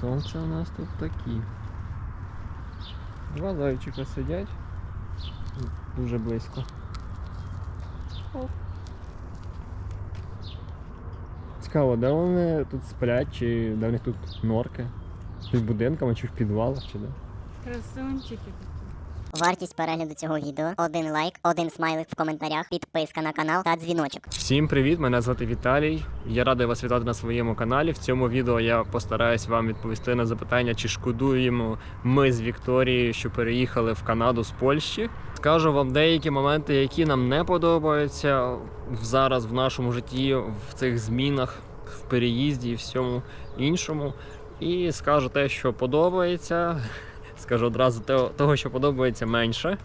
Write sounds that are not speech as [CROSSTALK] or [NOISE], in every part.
хто це у нас тут такі? Два зайчика сидять. Дуже близько. Цікаво, де вони тут сплять, чи де в них тут норки? Під будинками, чи в підвалах, чи де? Красунчики такі. Вартість перегляду цього відео один лайк, один смайлик в коментарях, підписка на канал та дзвіночок. Всім привіт! Мене звати Віталій. Я радий вас вітати на своєму каналі. В цьому відео я постараюсь вам відповісти на запитання, чи шкодуємо ми з Вікторією, що переїхали в Канаду з Польщі. Скажу вам деякі моменти, які нам не подобаються зараз в нашому житті, в цих змінах, в переїзді і всьому іншому. І скажу те, що подобається. Скажу одразу того, що подобається менше.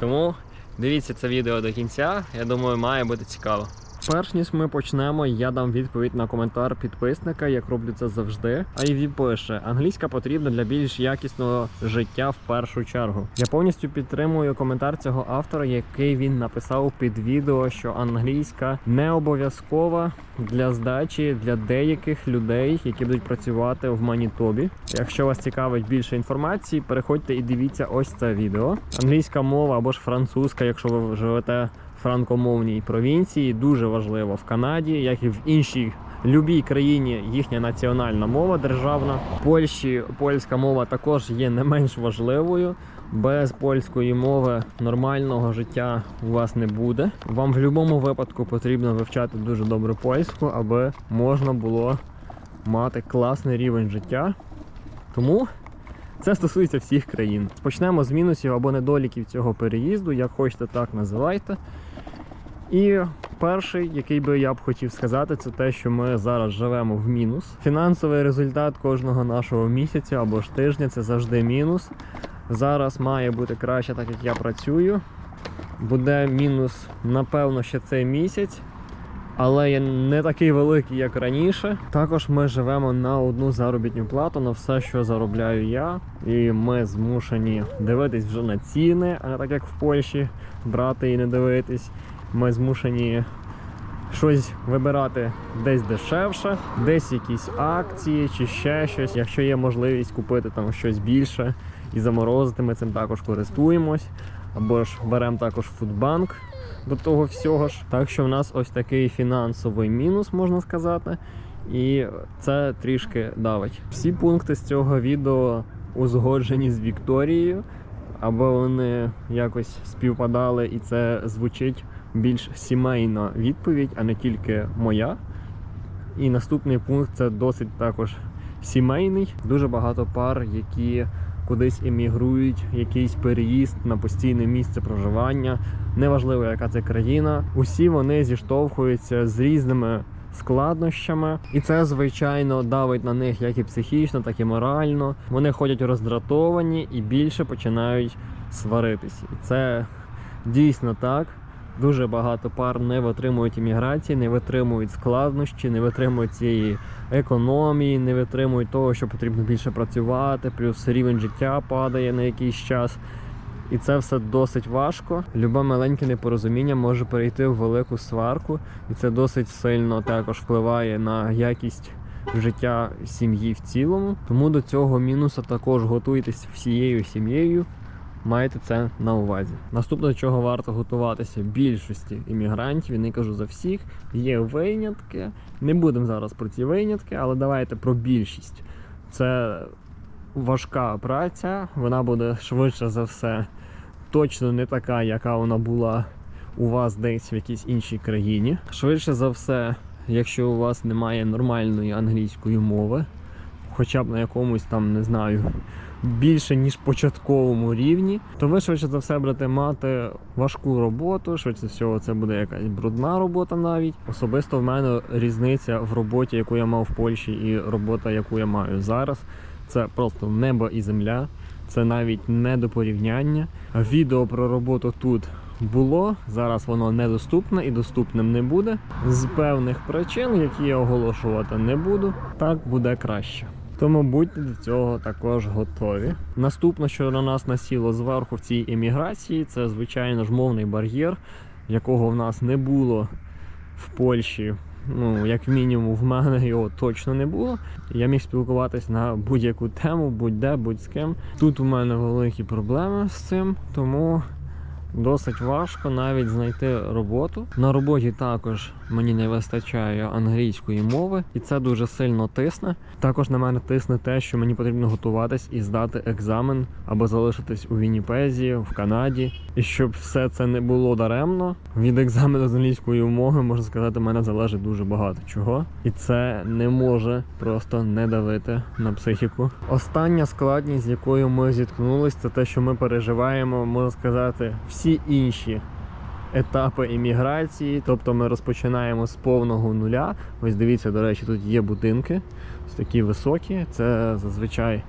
Тому Дивіться це відео до кінця. Я думаю, має бути цікаво. Перш ніж ми почнемо, я дам відповідь на коментар підписника, як роблю це завжди. А й пише: англійська потрібна для більш якісного життя в першу чергу. Я повністю підтримую коментар цього автора, який він написав під відео, що англійська не обов'язкова для здачі для деяких людей, які будуть працювати в Манітобі. Якщо вас цікавить більше інформації, переходьте і дивіться ось це відео. Англійська мова або ж французька, якщо ви живете франкомовній провінції, дуже важливо в Канаді, як і в іншій. Любій країні їхня національна мова державна. В Польщі польська мова також є не менш важливою. Без польської мови нормального життя у вас не буде. Вам в будь-якому випадку потрібно вивчати дуже добре польську, аби можна було мати класний рівень життя. Тому це стосується всіх країн. Почнемо з мінусів або недоліків цього переїзду, як хочете, так називайте. І перший, який би я б хотів сказати, це те, що ми зараз живемо в мінус. Фінансовий результат кожного нашого місяця або ж тижня це завжди мінус. Зараз має бути краще, так як я працюю. Буде мінус, напевно, ще цей місяць, але є не такий великий, як раніше. Також ми живемо на одну заробітну плату на все, що заробляю я, і ми змушені дивитись вже на ціни, а не так як в Польщі, брати і не дивитись. Ми змушені щось вибирати десь дешевше, десь якісь акції чи ще щось. Якщо є можливість купити там щось більше і заморозити, ми цим також користуємось. Або ж беремо також фудбанк до того всього ж. Так що в нас ось такий фінансовий мінус, можна сказати. І це трішки давить. Всі пункти з цього відео узгоджені з Вікторією, аби вони якось співпадали, і це звучить більш сімейна відповідь, а не тільки моя. І наступний пункт це досить також сімейний. Дуже багато пар, які кудись емігрують, якийсь переїзд на постійне місце проживання. Неважливо, яка це країна. Усі вони зіштовхуються з різними складнощами, і це звичайно давить на них як і психічно, так і морально. Вони ходять роздратовані і більше починають сваритись. І це дійсно так. Дуже багато пар не витримують імміграції, не витримують складнощі, не витримують цієї економії, не витримують того, що потрібно більше працювати, плюс рівень життя падає на якийсь час. І це все досить важко. Любе маленьке непорозуміння може перейти в велику сварку, і це досить сильно також впливає на якість життя сім'ї в цілому. Тому до цього мінуса також готуйтесь всією сім'єю. Маєте це на увазі. Наступне, до чого варто готуватися більшості іммігрантів, я не кажу за всіх, є винятки. Не будемо зараз про ці винятки, але давайте про більшість. Це важка праця, вона буде швидше за все точно не така, яка вона була у вас десь в якійсь іншій країні. Швидше за все, якщо у вас немає нормальної англійської мови, хоча б на якомусь там, не знаю, більше ніж початковому рівні, то ви швидше за все будете мати важку роботу. Швидше всього, це буде якась брудна робота навіть. Особисто в мене різниця в роботі, яку я мав в Польщі, і робота, яку я маю зараз. Це просто небо і земля. Це навіть не до порівняння. Відео про роботу тут було. Зараз воно недоступне і доступним не буде. З певних причин, які я оголошувати не буду, так буде краще. Тому будьте до цього також готові. Наступне, що на нас насіло зверху в цій еміграції, це звичайно ж мовний бар'єр, якого в нас не було в Польщі Ну, як мінімум, в мене його точно не було. Я міг спілкуватись на будь-яку тему, будь-де, будь з ким. Тут у мене великі проблеми з цим, тому досить важко навіть знайти роботу. На роботі також мені не вистачає англійської мови, і це дуже сильно тисне. Також на мене тисне те, що мені потрібно готуватись і здати екзамен або залишитись у Вінніпезі, в Канаді. І щоб все це не було даремно, від екзамену з англійської мови можна сказати, мене залежить дуже багато чого, і це не може просто не давити на психіку. Остання складність, з якою ми зіткнулися, це те, що ми переживаємо, можна сказати, всі інші етапи імміграції. Тобто ми розпочинаємо з повного нуля. Ось дивіться, до речі, тут є будинки, ось такі високі. Це зазвичай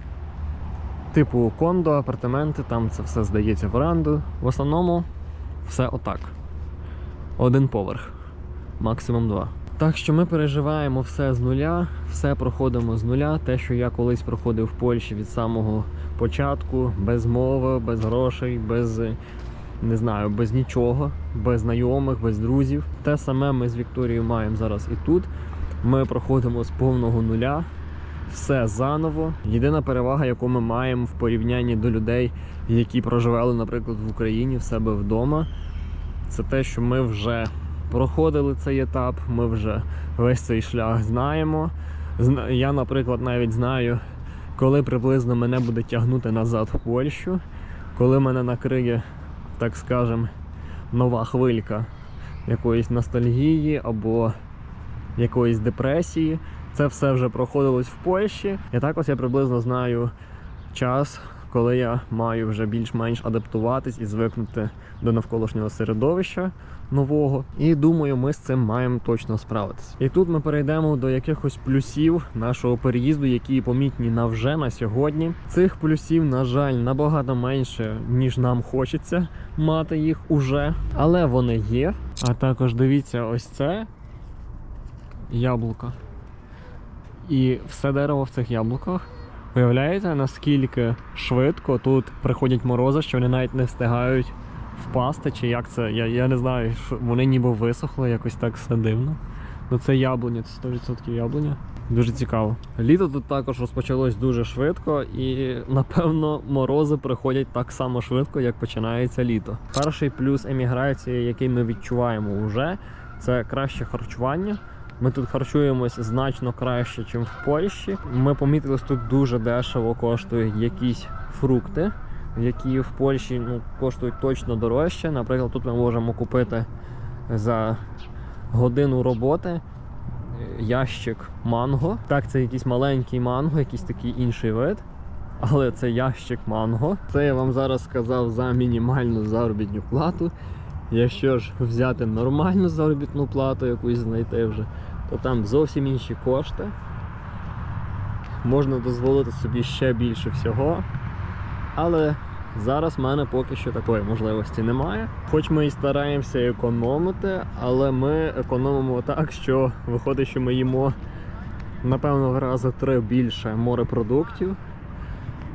типу кондо, апартаменти, там це все здається в оренду. В основному все отак. Один поверх, максимум два. Так що ми переживаємо все з нуля, все проходимо з нуля. Те, що я колись проходив в Польщі від самого початку, без мови, без грошей, без не знаю, без нічого, без знайомих, без друзів. Те саме ми з Вікторією маємо зараз і тут. Ми проходимо з повного нуля, все заново. Єдина перевага, яку ми маємо в порівнянні до людей, які проживали, наприклад, в Україні в себе вдома, це те, що ми вже проходили цей етап, ми вже весь цей шлях знаємо. Я, наприклад, навіть знаю, коли приблизно мене буде тягнути назад в Польщу, коли мене накриє, так скажем, нова хвилька якоїсь ностальгії або якоїсь депресії. Це все вже проходилось в Польщі. І також я приблизно знаю час, коли я маю вже більш-менш адаптуватись і звикнути до навколишнього середовища нового. І думаю, ми з цим маємо точно справитися. І тут ми перейдемо до якихось плюсів нашого переїзду, які помітні на вже на сьогодні. Цих плюсів, на жаль, набагато менше, ніж нам хочеться мати їх уже, але вони є. А також дивіться, ось це яблука. І все дерево в цих яблуках. Уявляєте, наскільки швидко тут приходять морози, що вони навіть не встигають впасти, чи як це. Я, я не знаю, вони ніби висохли, якось так все дивно. Ну це яблуня, це 100% яблуня. Дуже цікаво. Літо тут також розпочалось дуже швидко, і напевно морози приходять так само швидко, як починається літо. Перший плюс еміграції, який ми відчуваємо вже, це краще харчування. Ми тут харчуємось значно краще, ніж в Польщі. Ми помітили, що тут дуже дешево коштують якісь фрукти, які в Польщі ну, коштують точно дорожче. Наприклад, тут ми можемо купити за годину роботи ящик манго. Так, це якийсь маленький манго, якийсь такий інший вид. Але це ящик манго. Це я вам зараз сказав за мінімальну заробітну плату. Якщо ж взяти нормальну заробітну плату, якусь знайти вже, то там зовсім інші кошти. Можна дозволити собі ще більше всього. Але зараз в мене поки що такої можливості немає. Хоч ми і стараємося економити, але ми економимо так, що виходить, що ми їмо напевно в рази три більше морепродуктів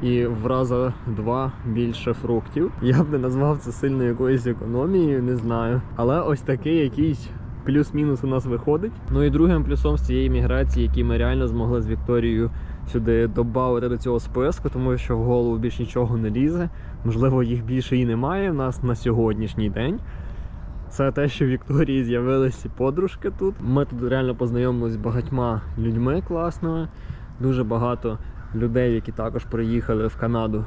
і в рази два більше фруктів. Я б не назвав це сильно якоюсь економією, не знаю. Але ось такий якийсь плюс-мінус у нас виходить. Ну і другим плюсом з цієї міграції, який ми реально змогли з Вікторією сюди додати до цього списку, тому що в голову більш нічого не лізе. Можливо, їх більше і немає в нас на сьогоднішній день. Це те, що в Вікторії з'явилися подружки тут. Ми тут реально познайомилися з багатьма людьми класними. Дуже багато людей, які також приїхали в Канаду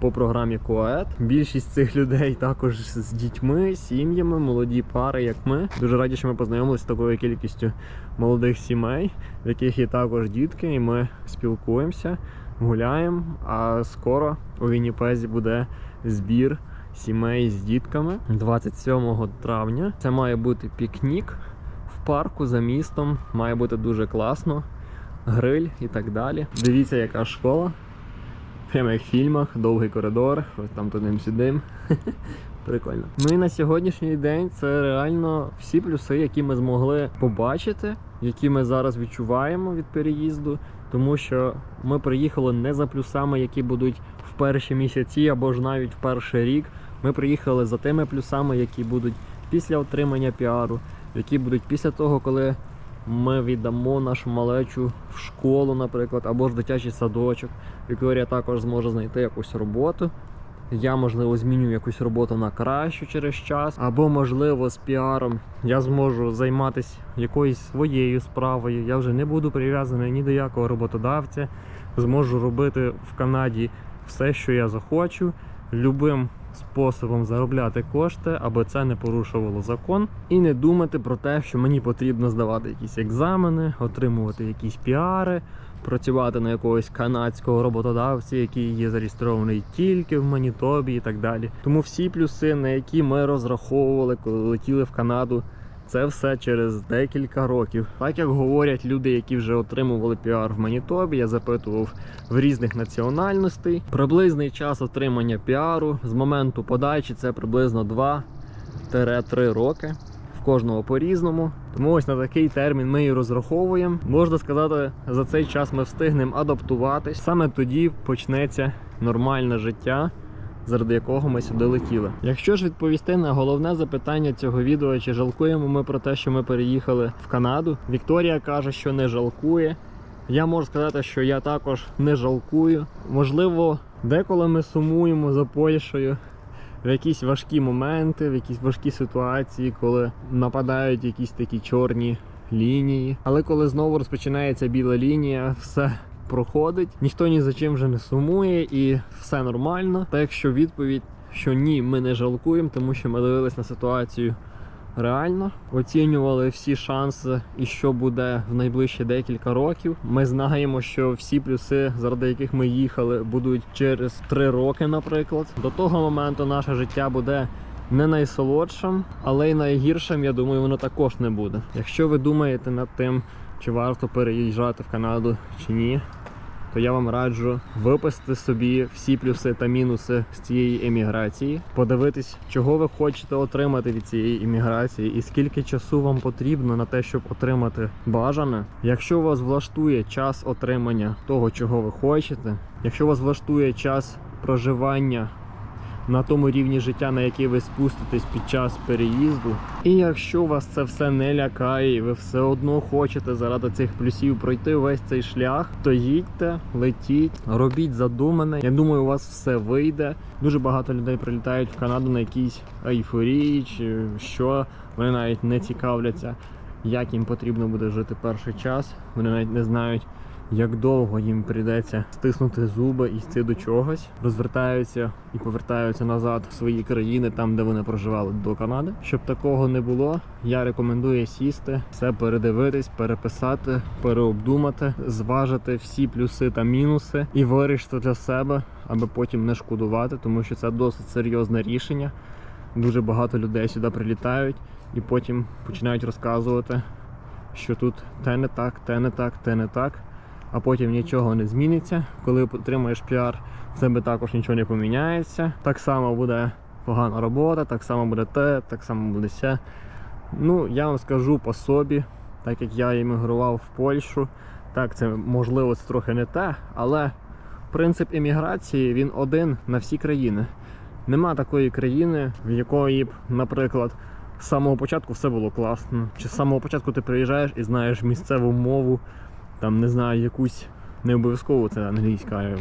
по програмі КОЕД. Більшість цих людей також з дітьми, сім'ями, молоді пари, як ми. Дуже раді, що ми познайомилися з такою кількістю молодих сімей, в яких є також дітки, і ми спілкуємося, гуляємо. А скоро у Вінніпезі буде збір сімей з дітками 27 травня. Це має бути пікнік в парку за містом. Має бути дуже класно. Гриль і так далі. Дивіться, яка школа. Прямо як в фільмах, довгий коридор, ось там туди сюдим. [LAUGHS] Прикольно. Ну і на сьогоднішній день це реально всі плюси, які ми змогли побачити, які ми зараз відчуваємо від переїзду. Тому що ми приїхали не за плюсами, які будуть в перші місяці або ж навіть в перший рік. Ми приїхали за тими плюсами, які будуть після отримання піару, які будуть після того, коли ми віддамо нашу малечу в школу, наприклад, або ж дитячий садочок. Вікторія також зможе знайти якусь роботу. Я, можливо, зміню якусь роботу на кращу через час, або, можливо, з піаром я зможу займатися якоюсь своєю справою. Я вже не буду прив'язаний ні до якого роботодавця. Зможу робити в Канаді все, що я захочу, любим способом заробляти кошти, аби це не порушувало закон, і не думати про те, що мені потрібно здавати якісь екзамени, отримувати якісь піари, працювати на якогось канадського роботодавця, який є зареєстрований тільки в Манітобі і так далі. Тому всі плюси, на які ми розраховували, коли летіли в Канаду. Це все через декілька років. Так як говорять люди, які вже отримували піар в Манітобі, я запитував в різних національностей. Приблизний час отримання піару з моменту подачі це приблизно 2-3 роки. В кожного по-різному. Тому ось на такий термін ми і розраховуємо. Можна сказати, за цей час ми встигнемо адаптуватись. Саме тоді почнеться нормальне життя заради якого ми сюди летіли. Якщо ж відповісти на головне запитання цього відео, чи жалкуємо ми про те, що ми переїхали в Канаду, Вікторія каже, що не жалкує. Я можу сказати, що я також не жалкую. Можливо, деколи ми сумуємо за Польщею в якісь важкі моменти, в якісь важкі ситуації, коли нападають якісь такі чорні лінії. Але коли знову розпочинається біла лінія, все проходить, ніхто ні за чим вже не сумує і все нормально. Так що відповідь, що ні, ми не жалкуємо, тому що ми дивились на ситуацію реально, оцінювали всі шанси і що буде в найближчі декілька років. Ми знаємо, що всі плюси, заради яких ми їхали, будуть через три роки, наприклад. До того моменту наше життя буде. Не найсолодшим, але й найгіршим, я думаю, воно також не буде. Якщо ви думаєте над тим, чи варто переїжджати в Канаду чи ні, то я вам раджу виписати собі всі плюси та мінуси з цієї еміграції, подивитись, чого ви хочете отримати від цієї імміграції, і скільки часу вам потрібно на те, щоб отримати бажане. Якщо вас влаштує час отримання того, чого ви хочете, якщо вас влаштує час проживання на тому рівні життя, на який ви спуститесь під час переїзду. І якщо вас це все не лякає, і ви все одно хочете заради цих плюсів пройти весь цей шлях, то їдьте, летіть, робіть задумане. Я думаю, у вас все вийде. Дуже багато людей прилітають в Канаду на якійсь ейфорії, чи що вони навіть не цікавляться, як їм потрібно буде жити перший час. Вони навіть не знають як довго їм прийдеться стиснути зуби і йти до чогось, розвертаються і повертаються назад в свої країни, там де вони проживали до Канади. Щоб такого не було, я рекомендую сісти, все передивитись, переписати, переобдумати, зважити всі плюси та мінуси і вирішити для себе, аби потім не шкодувати, тому що це досить серйозне рішення. Дуже багато людей сюди прилітають і потім починають розказувати, що тут те не так, те не так, те не так а потім нічого не зміниться. Коли отримаєш піар, в тебе також нічого не поміняється. Так само буде погана робота, так само буде те, так само буде все. Ну, я вам скажу по собі, так як я іммігрував в Польщу, так, це можливо це трохи не те, але принцип імміграції він один на всі країни. Нема такої країни, в якої б, наприклад, з самого початку все було класно. Чи з самого початку ти приїжджаєш і знаєш місцеву мову, там не знаю, якусь не обов'язково це англійська,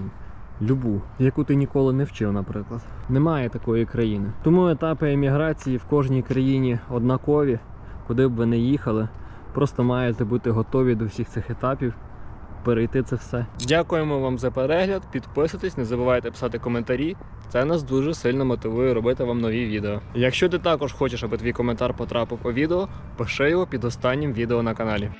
любу, яку ти ніколи не вчив, наприклад. Немає такої країни. Тому етапи еміграції в кожній країні однакові, куди б ви не їхали. Просто маєте бути готові до всіх цих етапів. Перейти це все. Дякуємо вам за перегляд. Підписуйтесь, не забувайте писати коментарі. Це нас дуже сильно мотивує робити вам нові відео. Якщо ти також хочеш, аби твій коментар потрапив у відео, пиши його під останнім відео на каналі.